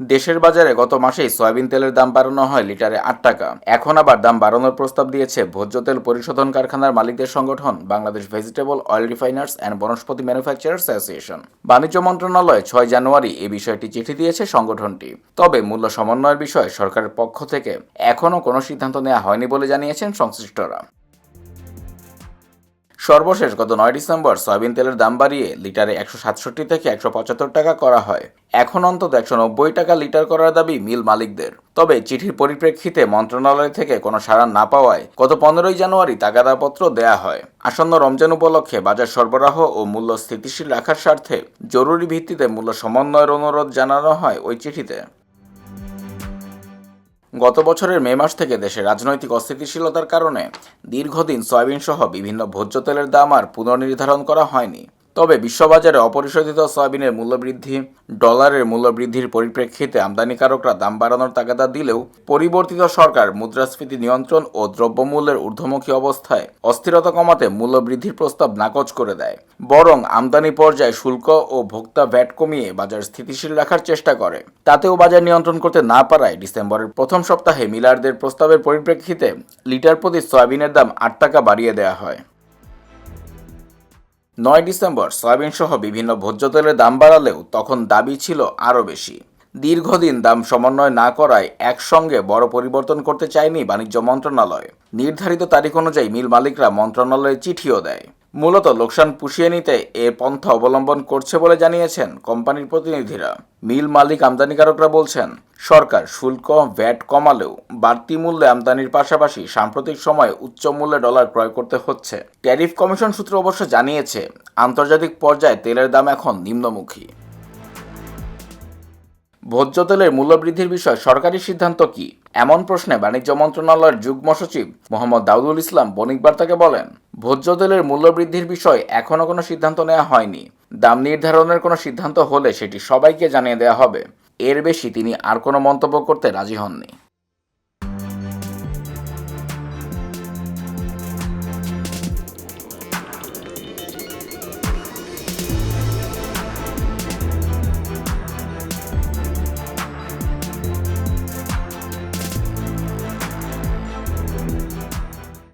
দেশের বাজারে গত মাসেই সয়াবিন তেলের দাম বাড়ানো হয় লিটারে আট টাকা। এখন আবার দাম বাড়ানোর প্রস্তাব দিয়েছে ভোজ্য তেল পরিশোধন কারখানার মালিকদের সংগঠন, Bangladesh vegetable oil refiners and Vanaspati manufacturers association বাণিজ্য মন্ত্রণালয় ছয় জানুয়ারি এ বিষয়টি চিঠি দিয়েছে সংগঠনটি। তবে মূল্য সমন্বয়ের বিষয়ে সরকারের পক্ষ থেকে এখনও কোনো সিদ্ধান্ত নেওয়া হয়নি বলে জানিয়েছেন সংশ্লিষ্টরা। সর্বশেষ গত নয় ডিসেম্বর সয়াবিন তেলের দাম বাড়িয়ে লিটারে একশো সাতষট্টি থেকে একশো পঁচাত্তর টাকা করা হয়। এখন অন্তত একশো নব্বই টাকা লিটার করার দাবি মিল মালিকদের। তবে চিঠির পরিপ্রেক্ষিতে মন্ত্রণালয় থেকে কোনো সাড়া না পাওয়ায় গত পনেরোই জানুয়ারি তাগাদাপত্র দেয়া হয়। আসন্ন রমজান উপলক্ষে বাজার সরবরাহ ও মূল্য স্থিতিশীল রাখার স্বার্থে জরুরি ভিত্তিতে মূল্য সমন্বয়ের অনুরোধ জানানো হয় ওই চিঠিতে। গত বছরের মে মাস থেকে দেশে রাজনৈতিক অস্থিতিশীলতার কারণে দীর্ঘদিন সয়াবিনসহ বিভিন্ন ভোজ্য তেলের দাম আর পুনর্নির্ধারণ করা হয়নি। তবে বিশ্ববাজারে অপরিশোধিত সয়াবিনের মূল্যবৃদ্ধি, ডলারের মূল্যবৃদ্ধির পরিপ্রেক্ষিতে আমদানিকারকরা দাম বাড়ানোর তাগাদা দিলেও পরিবর্তিত সরকার মুদ্রাস্ফীতি নিয়ন্ত্রণ ও দ্রব্যমূল্যের ঊর্ধ্বমুখী অবস্থায় অস্থিরতা কমাতে মূল্যবৃদ্ধির প্রস্তাব নাকচ করে দেয়। বরং আমদানি পর্যায়ে শুল্ক ও ভোক্তা ভ্যাট কমিয়ে বাজার স্থিতিশীল রাখার চেষ্টা করে। তাতেও বাজার নিয়ন্ত্রণ করতে না পারায় ডিসেম্বরের প্রথম সপ্তাহে মিলারদের প্রস্তাবের পরিপ্রেক্ষিতে লিটার প্রতি সয়াবিনের দাম আট টাকা বাড়িয়ে দেওয়া হয়। নয় ডিসেম্বর সয়াবিন সহ বিভিন্ন ভোজ্য তেলের দাম বাড়ালেও তখন দাবি ছিল আরও বেশি। দীর্ঘদিন দাম সমন্বয় না করায় একসঙ্গে বড় পরিবর্তন করতে চায়নি বাণিজ্য মন্ত্রণালয়। নির্ধারিত তারিখ অনুযায়ী মিল মালিকরা মন্ত্রণালয়ে চিঠিও দেয়। মূলত লোকসান পুষিয়ে নিতে এ পন্থা অবলম্বন করছে বলে জানিয়েছেন কোম্পানির প্রতিনিধিরা। মিল মালিক আমদানিকারকরা বলছেন, সরকার শুল্ক ভ্যাট কমালেও বাড়তি মূল্যে আমদানির পাশাপাশি সাম্প্রতিক সময়ে উচ্চ মূল্যে ডলার ক্রয় করতে হচ্ছে। ট্যারিফ কমিশন সূত্র অবশ্য জানিয়েছে, আন্তর্জাতিক পর্যায়ে তেলের দাম এখন নিম্নমুখী। ভোজ্য তেলের মূল্যবৃদ্ধির বিষয়ে সরকারি সিদ্ধান্ত কি? এমন প্রশ্নে বাণিজ্য মন্ত্রণালয়ের যুগ্ম সচিব মোহাম্মদ দাউদুল ইসলাম বণিক বার্তাকে বলেন ভোজ্য তেলের মূল্যবৃদ্ধির বিষয়ে এখনও কোনো সিদ্ধান্ত নেওয়া হয়নি। দাম নির্ধারণের কোনো সিদ্ধান্ত হলে সেটি সবাইকে জানিয়ে দেওয়া হবে। এর বেশি তিনি আর কোনো মন্তব্য করতে রাজি হননি।